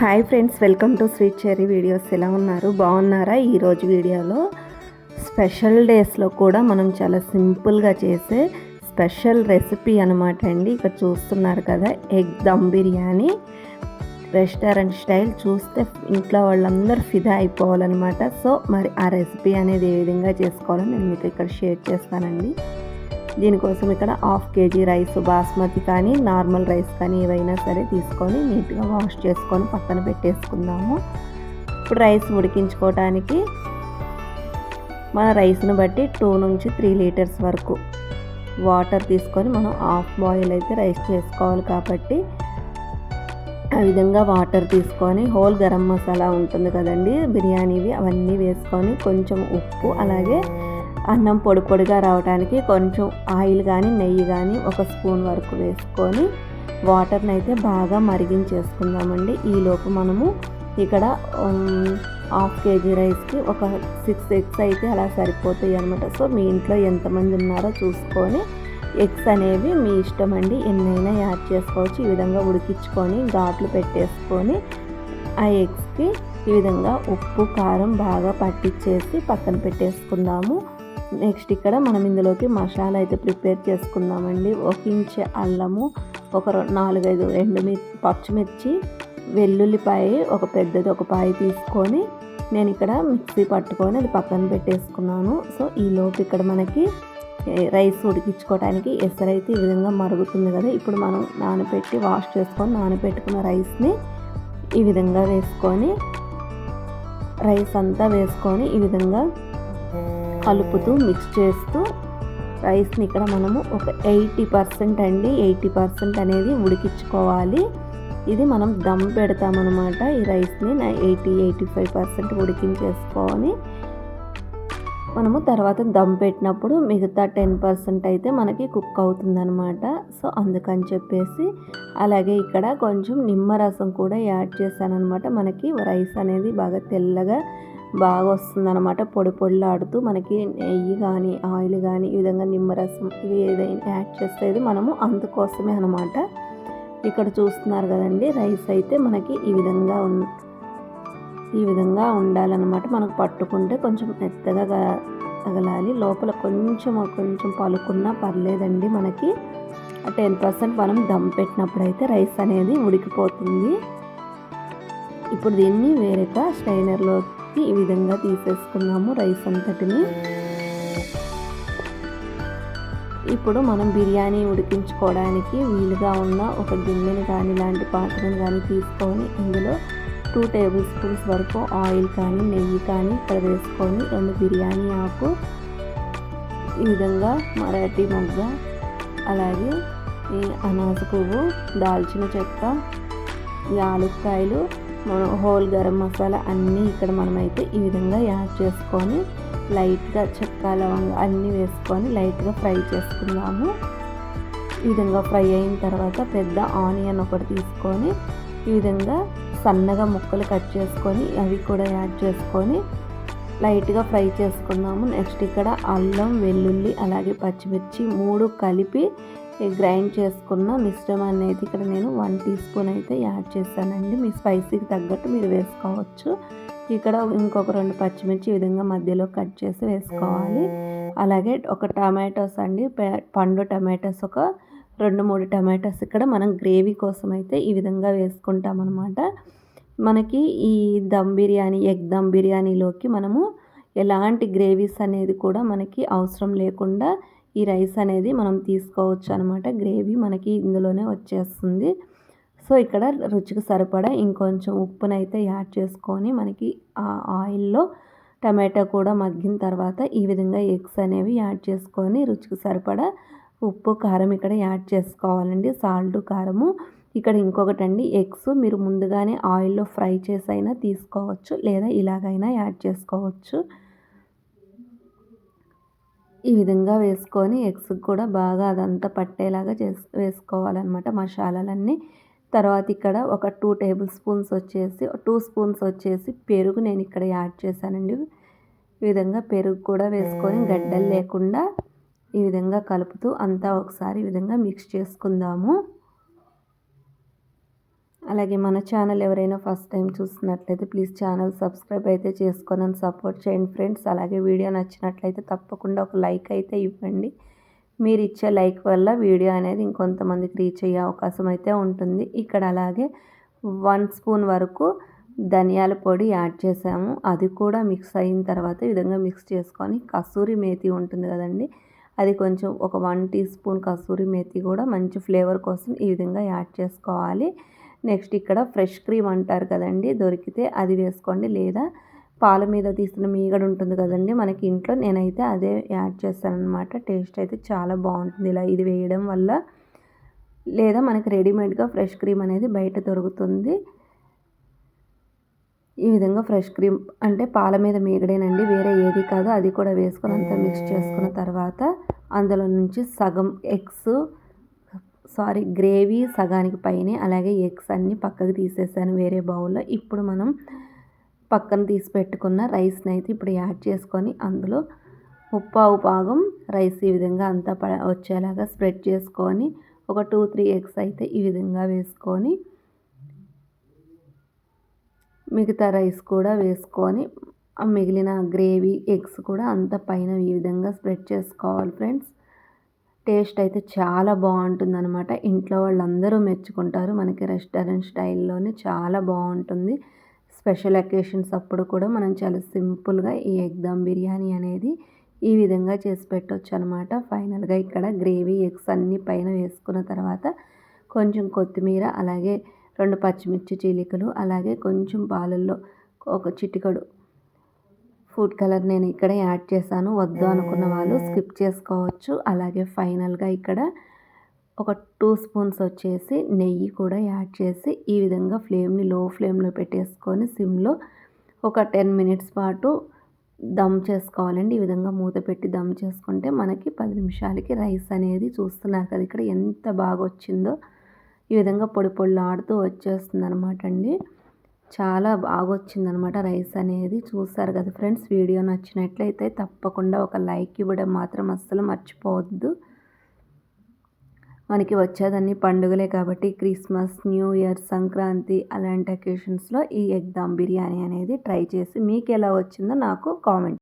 Hi friends welcome to sweet cherry videos. ఎలా ఉన్నారు? బాగున్నారా? ఈరోజు వీడియోలో స్పెషల్ డేస్లో కూడా మనం చాలా సింపుల్గా చేసే స్పెషల్ రెసిపీ అనమాట అండి. ఇక్కడ చూస్తున్నారు కదా egg dum biryani. Restaurant style చూస్తే ఇంట్లో వాళ్ళందరూ ఫిదా అయిపోవాలన్నమాట. సో మరి ఆ రెసిపీ అనేది ఏ విధంగా చేసుకోవాలో నేను మీకు ఇక్కడ షేర్ చేస్తానండి. దీనికోసం ఇక్కడ హాఫ్ కేజీ రైస్ బాస్మతి కానీ నార్మల్ రైస్ కానీ ఏవైనా సరే తీసుకొని నీట్గా వాష్ చేసుకొని పక్కన పెట్టేసుకుందాము. ఇప్పుడు రైస్ ఉడికించుకోవటానికి మన రైస్ను బట్టి టూ నుంచి త్రీ లీటర్స్ వరకు వాటర్ తీసుకొని మనం హాఫ్ బాయిల్ అయితే రైస్ చేసుకోవాలి కాబట్టి ఆ విధంగా వాటర్ తీసుకొని హోల్ గరం మసాలా ఉంటుంది కదండి బిర్యానీవి అవన్నీ వేసుకొని కొంచెం ఉప్పు అలాగే అన్నం పొడి పొడిగా రావడానికి కొంచెం ఆయిల్ కానీ నెయ్యి కానీ ఒక స్పూన్ వరకు వేసుకొని వాటర్ని అయితే బాగా మరిగించేసుకుందామండి. ఈలోపు మనము ఇక్కడ హాఫ్ కేజీ రైస్కి ఒక సిక్స్ ఎగ్స్ అయితే అలా సరిపోతాయి అనమాట సో మీ ఇంట్లో ఎంతమంది ఉన్నారో చూసుకొని ఎగ్స్ అనేవి మీ ఇష్టం అండి. ఎన్నైనా యాడ్ చేసుకోవచ్చు. ఈ విధంగా ఉడికించుకొని ఘాట్లు పెట్టేసుకొని ఆ ఎగ్స్కి ఈ విధంగా ఉప్పు కారం బాగా పట్టించేసి పక్కన పెట్టేసుకుందాము. నెక్స్ట్ ఇక్కడ మనం ఇందులోకి మసాలా అయితే ప్రిపేర్ చేసుకుందామండి. ఒక ఇంచు అల్లము ఒక నాలుగైదు రెండు మిర్చి పచ్చిమిర్చి వెల్లుల్లిపాయ ఒక పెద్దది ఒక పాయ తీసుకొని నేను ఇక్కడ మిక్సీ పట్టుకొని అది పక్కన పెట్టేసుకున్నాను. సో ఈ లోపు ఇక్కడ మనకి రైస్ ఉడికించుకోవడానికి ఎసరైతే ఈ విధంగా మరుగుతుంది కదా. ఇప్పుడు మనం నానబెట్టి వాష్ చేసుకొని నానబెట్టుకున్న రైస్ని ఈ విధంగా వేసుకొని రైస్ అంతా వేసుకొని ఈ విధంగా కలుపుతూ మిక్స్ చేస్తూ రైస్ని ఇక్కడ మనము ఒక ఎయిటీ పర్సెంట్ అండి. ఎయిటీ పర్సెంట్ అనేది ఉడికించుకోవాలి. ఇది మనం దమ్ పెడతామన్నమాట. ఈ రైస్ని ఎయిటీ ఎయిటీ ఫైవ్ పర్సెంట్ ఉడికించేసుకొని మనము తర్వాత దమ్ పెట్టినప్పుడు మిగతా టెన్ పర్సెంట్ అయితే మనకి కుక్ అవుతుందనమాట సో అందుకని చెప్పేసి అలాగే ఇక్కడ కొంచెం నిమ్మరసం కూడా యాడ్ చేశానమాట మనకి రైస్ అనేది బాగా తెల్లగా బాగా వస్తుందన్నమాట పొడి పొడిలాడుతూ మనకి నెయ్యి కానీ ఆయిల్ కానీ ఈ విధంగా నిమ్మరసం ఇవి ఏదైనా యాడ్ చేసేది మనము అందుకోసమే అనమాట ఇక్కడ చూస్తున్నారు కదండి రైస్ అయితే మనకి ఈ విధంగా ఉన్ ఈ విధంగా ఉండాలన్నమాట. మనకు పట్టుకుంటే కొంచెం మెత్తగా తగలాలి. లోపల కొంచెం కొంచెం పలుకున్నా పర్లేదండి మనకి. టెన్ పర్సెంట్ మనం దమ్ పెట్టినప్పుడు అయితే రైస్ అనేది ఉడికిపోతుంది. ఇప్పుడు దీన్ని వేరేగా స్టైనర్లో ఈ విధంగా తీసేసుకున్నాము రైస్ అంతటిని. ఇప్పుడు మనం బిర్యానీ ఉడికించుకోవడానికి వీలుగా ఉన్న ఒక గిన్నెని కానీ ఇలాంటి పాత్రను కానీ తీసుకొని ఇందులో టూ టేబుల్ స్పూన్స్ వరకు ఆయిల్ కానీ నెయ్యి కానీ ఇక్కడ వేసుకొని రెండు బిర్యానీ ఆకు ఈ విధంగా మరాఠీ మొగ్గ అలాగే ఈ అనాస పువ్వు దాల్చిన చెక్క యాలుక్కాయలు హోల్ గరం మసాలా అన్నీ ఇక్కడ మనమైతే ఈ విధంగా యాడ్ చేసుకొని లైట్గా చెక్క లవంగా అన్నీ వేసుకొని లైట్గా ఫ్రై చేసుకుందాము ఈ విధంగా ఫ్రై అయిన తర్వాత పెద్ద ఆనియన్ ఒకటి తీసుకొని ఈ విధంగా సన్నగా ముక్కలు కట్ చేసుకొని అవి కూడా యాడ్ చేసుకొని లైట్గా ఫ్రై చేసుకుందాము నెక్స్ట్ ఇక్కడ అల్లం వెల్లుల్లి అలాగే పచ్చిమిర్చి మూడు కలిపి గ్రైండ్ చేసుకున్న మిశ్రమాన్ని అయితే ఇక్కడ నేను వన్ టీ స్పూన్ అయితే యాడ్ చేశానండి. మీ స్పైసీకి తగ్గట్టు మీరు వేసుకోవచ్చు. ఇక్కడ ఇంకొక రెండు పచ్చిమిర్చి ఈ విధంగా మధ్యలో కట్ చేసి వేసుకోవాలి. అలాగే ఒక టమాటోస్ అండి పండు టమాటోస్ ఒక రెండు మూడు టమాటోస్ ఇక్కడ మనం గ్రేవీ కోసం అయితే ఈ విధంగా వేసుకుంటాం అనమాట మనకి ఈ దమ్ బిర్యానీ ఎగ్ దమ్ బిర్యానీలోకి మనము ఎలాంటి గ్రేవీస్ అనేది కూడా మనకి అవసరం లేకుండా ఈ రైస్ అనేది మనం తీసుకోవచ్చు అనమాట గ్రేవీ మనకి ఇందులోనే వచ్చేస్తుంది. సో ఇక్కడ రుచికి సరిపడా ఇంకొంచెం ఉప్పునైతే యాడ్ చేసుకొని మనకి ఆ ఆయిల్లో టమాటా కూడా మగ్గిన తర్వాత ఈ విధంగా ఎగ్స్ అనేవి యాడ్ చేసుకొని రుచికి సరిపడా ఉప్పు కారం ఇక్కడ యాడ్ చేసుకోవాలండి. సాల్ట్ కారము. ఇక్కడ ఇంకొకటి అండి ఎగ్స్ మీరు ముందుగానే ఆయిల్లో ఫ్రై చేసైనా తీసుకోవచ్చు లేదా ఇలాగైనా యాడ్ చేసుకోవచ్చు. ఈ విధంగా వేసుకొని ఎగ్స్ కూడా బాగా అదంతా పట్టేలాగా చేసు వేసుకోవాలన్నమాట మసాలాలన్నీ. తర్వాత ఇక్కడ ఒక టూ టేబుల్ స్పూన్స్ వచ్చేసి టూ స్పూన్స్ వచ్చేసి పెరుగు నేను ఇక్కడ యాడ్ చేశానండి. ఈ విధంగా పెరుగు కూడా వేసుకొని గడ్డలు లేకుండా ఈ విధంగా కలుపుతూ అంతా ఒకసారి ఈ విధంగా మిక్స్ చేసుకుందాము. అలాగే మన ఛానల్ ఎవరైనా ఫస్ట్ టైం చూస్తున్నట్లయితే ప్లీజ్ ఛానల్ సబ్స్క్రైబ్ అయితే చేసుకొని సపోర్ట్ చేయండి ఫ్రెండ్స్. అలాగే వీడియో నచ్చినట్లయితే తప్పకుండా ఒక లైక్ అయితే ఇవ్వండి. మీరు ఇచ్చే లైక్ వల్ల వీడియో అనేది ఇంకొంతమందికి రీచ్ అయ్యే అవకాశం అయితే ఉంటుంది. ఇక్కడ అలాగే వన్ స్పూన్ వరకు ధనియాల పొడి యాడ్ చేసాము. అది కూడా మిక్స్ అయిన తర్వాత ఈ విధంగా మిక్స్ చేసుకొని కసూరి మేతి ఉంటుంది కదండి అది కొంచెం ఒక one teaspoon kasuri methi కూడా మంచి ఫ్లేవర్ కోసం ఈ విధంగా యాడ్ చేసుకోవాలి. నెక్స్ట్ ఇక్కడ ఫ్రెష్ క్రీమ్ అంటారు కదండి దొరికితే అది వేసుకోండి. లేదా పాల మీద తీసిన మీగడ ఉంటుంది కదండి మనకి ఇంట్లో నేనైతే అదే యాడ్ చేస్తానమాట టేస్ట్ అయితే చాలా బాగుంటుంది ఇలా ఇది వేయడం వల్ల. లేదా మనకి రెడీమేడ్గా ఫ్రెష్ క్రీమ్ అనేది బయట దొరుకుతుంది. ఈ విధంగా ఫ్రెష్ క్రీమ్ అంటే పాల మీద మీగడేనండి వేరే ఏది కాదు అది కూడా వేసుకొని అంతా మిక్స్ చేసుకున్న తర్వాత అందులో నుంచి సగం ఎగ్స్ సారీ గ్రేవీ సగానికి పైనే అలాగే ఎగ్స్ అన్నీ పక్కకు తీసేసాను వేరే బౌల్లో. ఇప్పుడు మనం పక్కన తీసి పెట్టుకున్న రైస్ని అయితే ఇప్పుడు యాడ్ చేసుకొని అందులో ముప్పావు భాగం రైస్ ఈ విధంగా అంతా ప వచ్చేలాగా స్ప్రెడ్ చేసుకొని ఒక టూ త్రీ ఎగ్స్ అయితే ఈ విధంగా వేసుకొని మిగతా రైస్ కూడా వేసుకొని మిగిలిన గ్రేవీ ఎగ్స్ కూడా అంత పైన ఈ విధంగా స్ప్రెడ్ చేసుకోవాలి ఫ్రెండ్స్. టేస్ట్ అయితే చాలా బాగుంటుంది అనమాట ఇంట్లో వాళ్ళందరూ మెచ్చుకుంటారు. మనకి రెస్టారెంట్ స్టైల్లోనే చాలా బాగుంటుంది. స్పెషల్ అకేషన్స్ అప్పుడు కూడా మనం చాలా సింపుల్గా ఈ ఎగ్ దమ్ బిర్యానీ అనేది ఈ విధంగా చేసి పెట్టవచ్చు అనమాట ఫైనల్గా ఇక్కడ గ్రేవీ ఎగ్స్ అన్ని పైన వేసుకున్న తర్వాత కొంచెం కొత్తిమీర అలాగే రెండు పచ్చిమిర్చి చీలికలు అలాగే కొంచెం పాలల్లో ఒక చిటికడు ఫుడ్ కలర్ నేను ఇక్కడ యాడ్ చేశాను. వద్దు అనుకున్న వాళ్ళు స్కిప్ చేసుకోవచ్చు. అలాగే ఫైనల్గా ఇక్కడ ఒక టూ స్పూన్స్ వచ్చేసి నెయ్యి కూడా యాడ్ చేసి ఈ విధంగా ఫ్లేమ్ని లో ఫ్లేమ్లో పెట్టేసుకొని సిమ్లో ఒక టెన్ మినిట్స్ పాటు దమ్ చేసుకోవాలండి. ఈ విధంగా మూత పెట్టి దమ్ చేసుకుంటే మనకి పది నిమిషాలకి రైస్ అనేది చూస్తున్నారు కదా ఇక్కడ ఎంత బాగా వచ్చిందో ఈ విధంగా పొడి పొడిలాడుతూ వచ్చేస్తుంది అనమాట అండి. చాలా బాగా వచ్చిందనమాట రైస్ అనేది. చూస్తారు కదా ఫ్రెండ్స్ వీడియో నచ్చినట్లయితే తప్పకుండా ఒక లైక్ ఇవ్వడం మాత్రం అస్సలు మర్చిపోవద్దు. మనకి వచ్చేదన్నీ పండుగలే కాబట్టి క్రిస్మస్ న్యూ ఇయర్ సంక్రాంతి అలాంటి అకేషన్స్లో ఈ ఎగ్ దమ్ బిర్యానీ అనేది ట్రై చేసి మీకు ఎలా వచ్చిందో నాకు కామెంట్